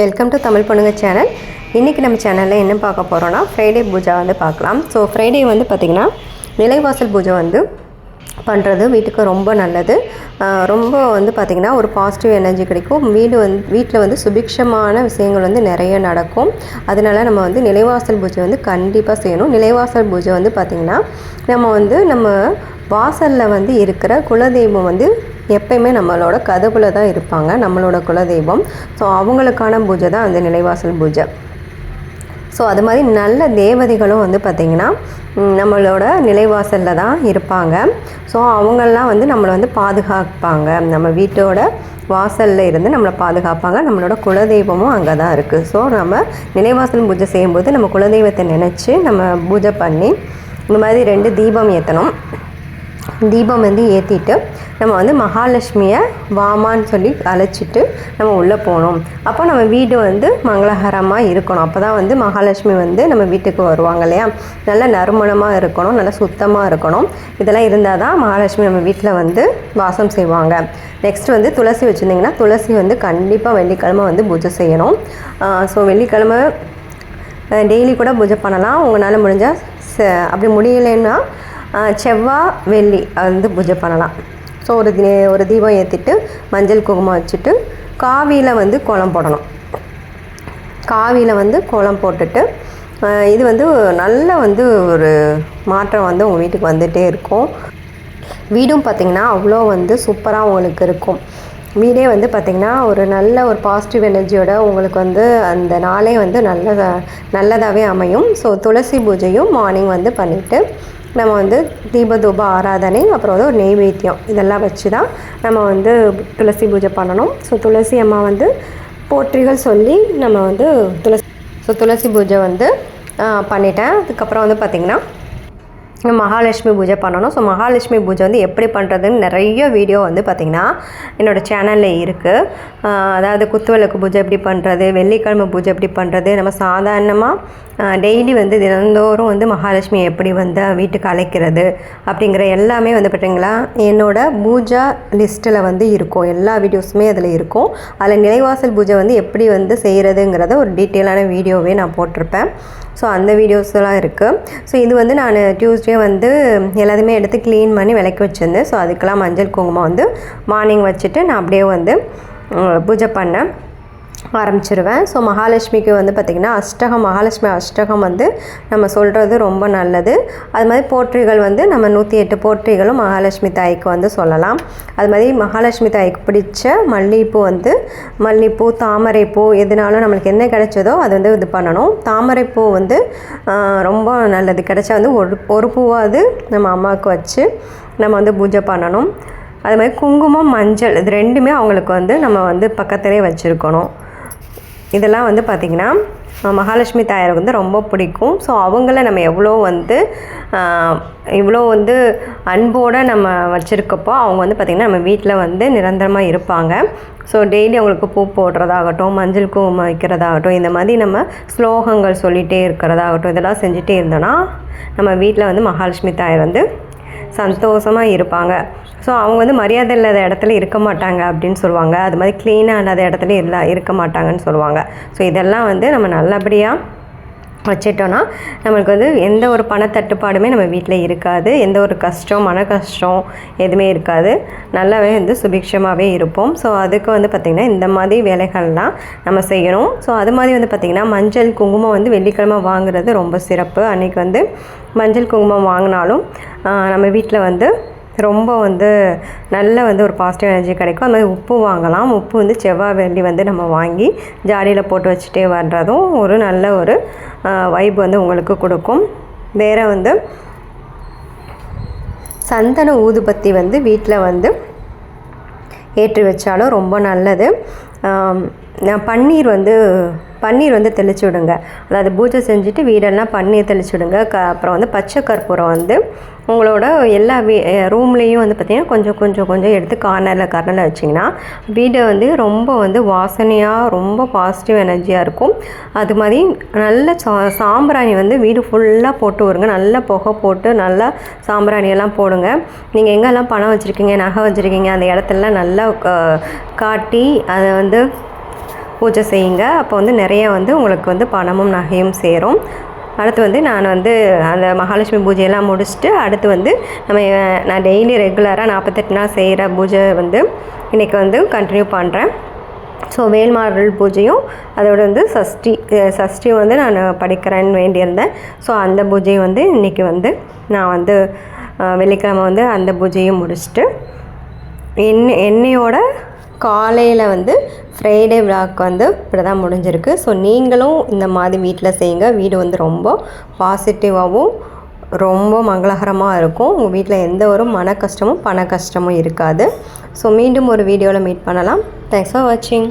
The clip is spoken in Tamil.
வெல்கம் டு தமிழ் பொண்ணுங்க சேனல் இன்றைக்கி நம்ம சேனலில் என்ன பார்க்க போகிறோன்னா ஃப்ரைடே பூஜா வந்து பார்க்கலாம். ஸோ ஃப்ரைடே வந்து பார்த்திங்கன்னா நிலைவாசல் பூஜை வந்து பண்ணுறது வீட்டுக்கு ரொம்ப நல்லது. ரொம்ப வந்து பார்த்திங்கன்னா ஒரு பாசிட்டிவ் எனர்ஜி கிடைக்கும். வீடு வந்து வீட்டில் வந்து சுபிக்ஷமான விஷயங்கள் வந்து நிறைய நடக்கும். அதனால நம்ம வந்து நிலைவாசல் பூஜை வந்து கண்டிப்பாக செய்யணும். நிலைவாசல் பூஜை வந்து பார்த்திங்கன்னா நம்ம வந்து நம்ம வாசலில் வந்து இருக்கிற குலதெய்வம் வந்து எப்பயுமே நம்மளோட கதவுல தான் இருப்பாங்க நம்மளோட குலதெய்வம். ஸோ அவங்களுக்கான பூஜை தான் அந்த நிலைவாசல் பூஜை. ஸோ அது மாதிரி நல்ல தேவதைகளும் வந்து பார்த்திங்கன்னா நம்மளோட நிலைவாசலில் தான் இருப்பாங்க. ஸோ அவங்கெல்லாம் வந்து நம்மளை வந்து பாதுகாப்பாங்க. நம்ம வீட்டோட வாசலில் இருந்து நம்மளை பாதுகாப்பாங்க. நம்மளோட குலதெய்வமும் அங்கே தான் இருக்குது ஸோ நம்ம நிலைவாசல் பூஜை செய்யும்போது நம்ம குலதெய்வத்தை நினச்சி நம்ம பூஜை பண்ணி இந்த மாதிரி ரெண்டு தீபம் ஏற்றணும் தீபம் வந்து ஏற்றிட்டு நம்ம வந்து மகாலட்சுமியை வாமான்னு சொல்லி அழைச்சிட்டு நம்ம உள்ளே போகணும். அப்போ நம்ம வீடு வந்து மங்களகரமாக இருக்கணும். அப்போ தான் வந்து மகாலட்சுமி வந்து நம்ம வீட்டுக்கு வருவாங்க இல்லையா? நல்ல நறுமணமாக இருக்கணும் நல்லா சுத்தமாக இருக்கணும். இதெல்லாம் இருந்தால் தான் மகாலட்சுமி நம்ம வீட்டில் வந்து வாசம் செய்வாங்க. நெக்ஸ்ட் வந்து துளசி வச்சுருந்திங்கன்னா துளசி வந்து கண்டிப்பாக வெள்ளிக்கிழமை வந்து பூஜை செய்யணும். ஸோ வெள்ளிக்கிழமை டெய்லி கூட பூஜை பண்ணலாம். உங்களால் முடிஞ்சால் ச அப்படி முடியலைன்னா செவ்வாய் வெள்ளி வந்து பூஜை பண்ணலாம். ஸோ ஒரு தி ஒரு தீபம் ஏற்றிட்டு மஞ்சள் குங்குமம் வச்சுட்டு காவியில் வந்து கோலம் போடணும். காவியில் வந்து கோலம் போட்டுட்டு இது வந்து நல்ல வந்து ஒரு மாற்றம் வந்து உங்கள் வீட்டுக்கு வந்துகிட்டே இருக்கும். வீடும் பார்த்திங்கன்னா அவ்வளோ வந்து சூப்பராக உங்களுக்கு இருக்கும். வீடே வந்து பார்த்திங்கன்னா ஒரு நல்ல ஒரு பாசிட்டிவ் எனர்ஜியோட உங்களுக்கு வந்து அந்த நாளே வந்து நல்லதாக நல்லதாகவே அமையும். ஸோ துளசி பூஜையும் மார்னிங் வந்து பண்ணிவிட்டு நம்ம வந்து தீபதூப ஆராதனை அப்புறம் வந்து ஒரு நெய்வேத்தியம். இதெல்லாம் வச்சு தான் நம்ம வந்து துளசி பூஜை பண்ணணும். ஸோ துளசி அம்மா வந்து போற்றிகள் சொல்லி நம்ம வந்து துளசி ஸோ துளசி பூஜை வந்து பண்ணிட்டேன். அதுக்கப்புறம் வந்து பார்த்திங்கன்னா மகாலட்சுமி பூஜை பண்ணணும். ஸோ மகாலட்சுமி பூஜை வந்து எப்படி பண்ணுறதுன்னு நிறைய வீடியோ வந்து பார்த்திங்கன்னா என்னோடய சேனலில் இருக்குது அதாவது குத்துவிளக்கு பூஜை எப்படி பண்ணுறது வெள்ளிக்கிழமை பூஜை எப்படி பண்ணுறது நம்ம சாதாரணமாக டெய்லி வந்து தினந்தோறும் வந்து மகாலட்சுமி எப்படி வந்து வீட்டுக்கு அழைக்கிறது அப்படிங்கிற எல்லாமே வந்து பார்த்தீங்களா என்னோட பூஜா லிஸ்ட்டில் வந்து இருக்கும். எல்லா வீடியோஸுமே அதில் இருக்கும். அதில் நிலைவாசல் பூஜை வந்து எப்படி வந்து செய்கிறதுங்கிறத ஒரு டீட்டெயிலான வீடியோவே நான் போட்டிருப்பேன். ஸோ அந்த வீடியோஸ்லாம் இருக்குது ஸோ இது வந்து நான் டியூஸ்டே வந்து எல்லாத்தையுமே எடுத்து க்ளீன் பண்ணி விளக்கி வச்சுருந்தேன். ஸோ அதுக்கெல்லாம் மஞ்சள் குங்குமம் வந்து மார்னிங் வச்சுட்டு நான் அப்படியே வந்து பூஜை பண்ணேன். ஆரம்பிச்சிருவேன். ஸோ மகாலட்சுமிக்கு வந்து பார்த்திங்கன்னா அஷ்டகம் மகாலட்சுமி அஷ்டகம் வந்து நம்ம சொல்கிறது ரொம்ப நல்லது. அது மாதிரி போற்றிகள் வந்து நம்ம நூற்றி எட்டு போற்றிகளும் மகாலட்சுமி தாய்க்கு வந்து சொல்லலாம். அது மாதிரி மகாலட்சுமி தாய்க்கு பிடிச்ச மல்லிகைப்பூ வந்து மல்லிகைப்பூ தாமரைப்பூ எதுனாலும் நம்மளுக்கு என்ன கிடைச்சதோ அது வந்து இது பண்ணணும். தாமரைப்பூ வந்து ரொம்ப நல்லது. கிடைச்சா வந்து ஒரு ஒரு பூவாவது நம்ம அம்மாவுக்கு வச்சு நம்ம வந்து பூஜை பண்ணணும். அது மாதிரி குங்குமம் மஞ்சள் இது ரெண்டுமே அவங்களுக்கு வந்து நம்ம வந்து பக்கத்துலேயே வச்சுருக்கணும். இதெல்லாம் வந்து பார்த்திங்கன்னா மகாலட்சுமி தாயாருக்கு வந்து ரொம்ப பிடிக்கும். ஸோ அவங்கள நம்ம எவ்வளோ வந்து இவ்வளோ வந்து அன்போடு நம்ம வச்சுருக்கப்போ அவங்க வந்து பார்த்திங்கன்னா நம்ம வீட்டில் வந்து நிரந்தரமாக இருப்பாங்க. ஸோ டெய்லி அவங்களுக்கு பூ போடுறதாகட்டும் மஞ்சள் குங்குமம் வைக்கிறதாகட்டும் இந்த மாதிரி நம்ம ஸ்லோகங்கள் சொல்லிகிட்டே இருக்கிறதாகட்டும் இதெல்லாம் செஞ்சுட்டே இருந்தோன்னா நம்ம வீட்டில் வந்து மகாலட்சுமி தாயார் வந்து சந்தோஷமாக இருப்பாங்க. ஸோ அவங்க வந்து மரியாதை இல்லாத இடத்துல இருக்க மாட்டாங்க அப்படின்னு சொல்லுவாங்க. அது மாதிரி க்ளீனாக இல்லாத இடத்துல இல்லை இருக்க மாட்டாங்கன்னு சொல்லுவாங்க. ஸோ இதெல்லாம் வந்து நம்ம நல்லபடியாக வச்சிட்டோன்னா நம்மளுக்கு வந்து எந்த ஒரு பணத்தட்டுப்பாடுமே நம்ம வீட்டில் இருக்காது. எந்த ஒரு கஷ்டம் மன கஷ்டம் எதுவுமே இருக்காது. நல்லாவே வந்து சுபிக்ஷமாகவே இருப்போம். ஸோ அதுக்கு வந்து பார்த்திங்கன்னா இந்த மாதிரி வேலைகள்லாம் நம்ம செய்யணும். ஸோ அது மாதிரி வந்து பார்த்திங்கன்னா மஞ்சள் குங்குமம் வந்து வெள்ளிக்கிழமை வாங்குறது ரொம்ப சிறப்பு. அன்றைக்கி வந்து மஞ்சள் குங்குமம் வாங்கினாலும் நம்ம வீட்டில் வந்து ரொம்ப வந்து நல்ல வந்து ஒரு பாசிட்டிவ் எனர்ஜி கிடைக்கும். அது மாதிரி உப்பு வாங்கலாம். உப்பு வந்து செவ்வாய் வெள்ளி வந்து நம்ம வாங்கி ஜாடியில் போட்டு வச்சுட்டே வர்றதும் ஒரு நல்ல ஒரு வைப் வந்து உங்களுக்கு கொடுக்கும். வேறு வந்து சந்தன ஊதுபத்தி வந்து வீட்டில் வந்து ஏற்றி வச்சாலும் ரொம்ப நல்லது. பன்னீர் வந்து பன்னீர் வந்து தெளிச்சு விடுங்க. அதாவது பூஜை செஞ்சுட்டு வீடெல்லாம் பன்னீர் தெளிச்சு விடுங்க. க அப்புறம் வந்து பச்சை கற்பூரம் வந்து உங்களோட எல்லா வீ ரூம்லேயும் வந்து பார்த்திங்கன்னா கொஞ்சம் கொஞ்சம் கொஞ்சம் எடுத்து கார்னரில் கார்னரில் வச்சிங்கன்னா வீடை வந்து ரொம்ப வந்து வாசனையாக ரொம்ப பாசிட்டிவ் எனர்ஜியாக இருக்கும். அது மாதிரி நல்ல சா சாம்பிராணி வந்து வீடு ஃபுல்லாக போட்டு வருங்க நல்லா புகை போட்டு நல்லா சாம்பிராணியெல்லாம் போடுங்க. நீங்கள் எங்கெல்லாம் பணம் வச்சுருக்கீங்க நகை வச்சுருக்கீங்க அந்த இடத்துலலாம் நல்லா காட்டி அதை வந்து பூஜை செய்யுங்க. அப்போ வந்து நிறைய வந்து உங்களுக்கு வந்து பணமும் நகையும் சேரும். அடுத்து வந்து நான் வந்து அந்த மகாலட்சுமி பூஜையெல்லாம் முடிச்சுட்டு அடுத்து வந்து நம்ம நான் டெய்லி ரெகுலராக நாற்பத்தெட்டு நாள் செய்கிற பூஜை வந்து இன்றைக்கி வந்து கண்டினியூ பண்ணுறேன் ஸோ வேல்மாரல் பூஜையும் அதோட வந்து சஷ்டி சஷ்டி வந்து நான் படிக்கிறேன்னு வேண்டியிருந்தேன். ஸோ அந்த பூஜையும் வந்து இன்றைக்கி வந்து நான் வந்து வெள்ளிக்கிழமை வந்து அந்த பூஜையும் முடிச்சுட்டு எண்ணெய் எண்ணெயோட காலையில் வந்து ஃப்ரைடே விளாக் வந்து இப்படி தான் முடிஞ்சிருக்கு. ஸோ நீங்களும் இந்த மாதிரி வீட்டில் செய்யுங்க. வீடு வந்து ரொம்ப பாசிட்டிவாகவும் ரொம்ப மங்களகரமாக இருக்கும். உங்கள் வீட்டில் எந்த ஒரு மன கஷ்டமும் பண கஷ்டமும் இருக்காது. ஸோ மீண்டும் ஒரு வீடியோவில் மீட் பண்ணலாம். தேங்க்ஸ் ஃபார் வாட்சிங்